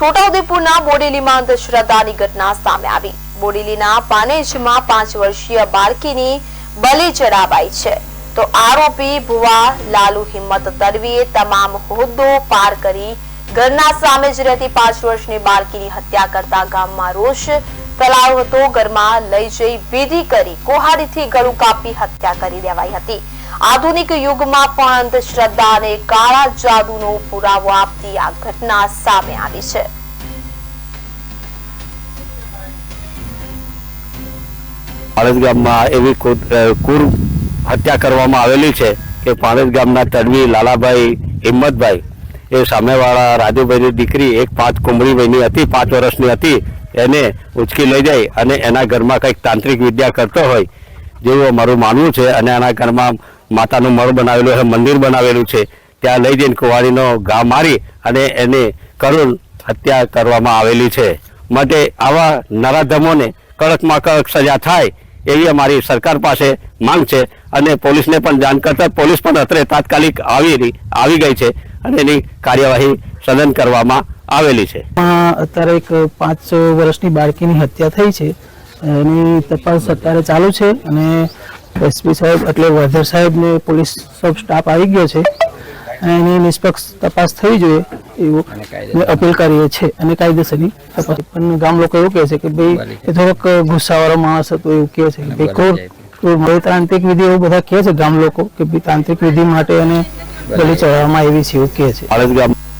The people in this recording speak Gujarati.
છોટાઉદેપુરના બોડેલીમાં અંધશ્રદ્ધાની ઘટના સામે આવી. બોડેલીના પાનેજમાં પાંચ વર્ષીય બાળકીની બલિ ચડાવાઈ છે. તો આરોપી ભુવા લાલુ હિંમત તરવીએ તમામ હોદ્દો પાર કરી ઘરના સામે જ રહેતી પાંચ વર્ષની બાળકીની હત્યા કરતા ગામમાં રોષ ફેલાયો હતો, ઘરમાં લઈ જઈ વિધિ કરી કોહાડીથી ગળું કાપી હત્યા કરી દેવાઈ હતી. આધુનિક યુગમાં પણ અંધશ્રદ્ધા અને કાળા જાદુનો પુરાવો આપતી આ ઘટના સામે આવી છે. પાણેજ ગામમાં એવી કુર- હત્યા કરવામાં આવેલી છે કે પાણેજ ગામના તડવી લાલાભાઈ હિંમતભાઈ. એ સામેવાળા રાજુભાઈની દીકરી, એક પાંચ કુંભળીભાઈની હતી, પાંચ વર્ષની હતી. એને ઉચકી લઈ જાય અને એના ઘરમાં કંઈક તાંત્રિક વિદ્યા કરતો હોય જેવું અમારું માનવું છે અને એના ઘરમાં માતાનું મળ બનાવેલું છે, મંદિર બનાવેલું છે, ત્યાં લઈ જઈને કુંવારીનો ઘા મારી અને એને કરુણ હત્યા કરવામાં આવેલી છે. માટે આવા નરાધમોને કડકમાં કડક સજા થાય એવી અમારી સરકાર પાસે માંગ છે અને પોલીસને પણ જાણ કરતા પોલીસ પણ અત્રે તાત્કાલિક આવી આવી ગઈ છે અને એની કાર્યવાહી સઘન કરવામાં આવેલી છે. અત્યારે એક પાંચ વર્ષની બાળકીની હત્યા થઈ છે. એની તપાસ અત્યારે ચાલુ છે અને એસપી સાહેબ એટલે વધર સાહેબ ને પોલીસ સબ સ્ટાફ આવી ગયો છે. અને એની નિષ્પક્ષ તપાસ થવી જોઈએ એવું અપીલ કરીએ છીએ અને કાયદેસરની તપાસ. પણ ગામ લોકો એવું કહે છે કે ભાઈ એ થોડોક ગુસ્સાવાળો માણસ હતો એવું કહે છે. કે ભાઈ ક્રૂર તાંત્રિક વિધિ એવું બધા કહે છે ગામ લોકો કે ભાઈ તાંત્રિક વિધિ માટે એને બલી ચડાવવામાં આવી છે એવું કહે છે.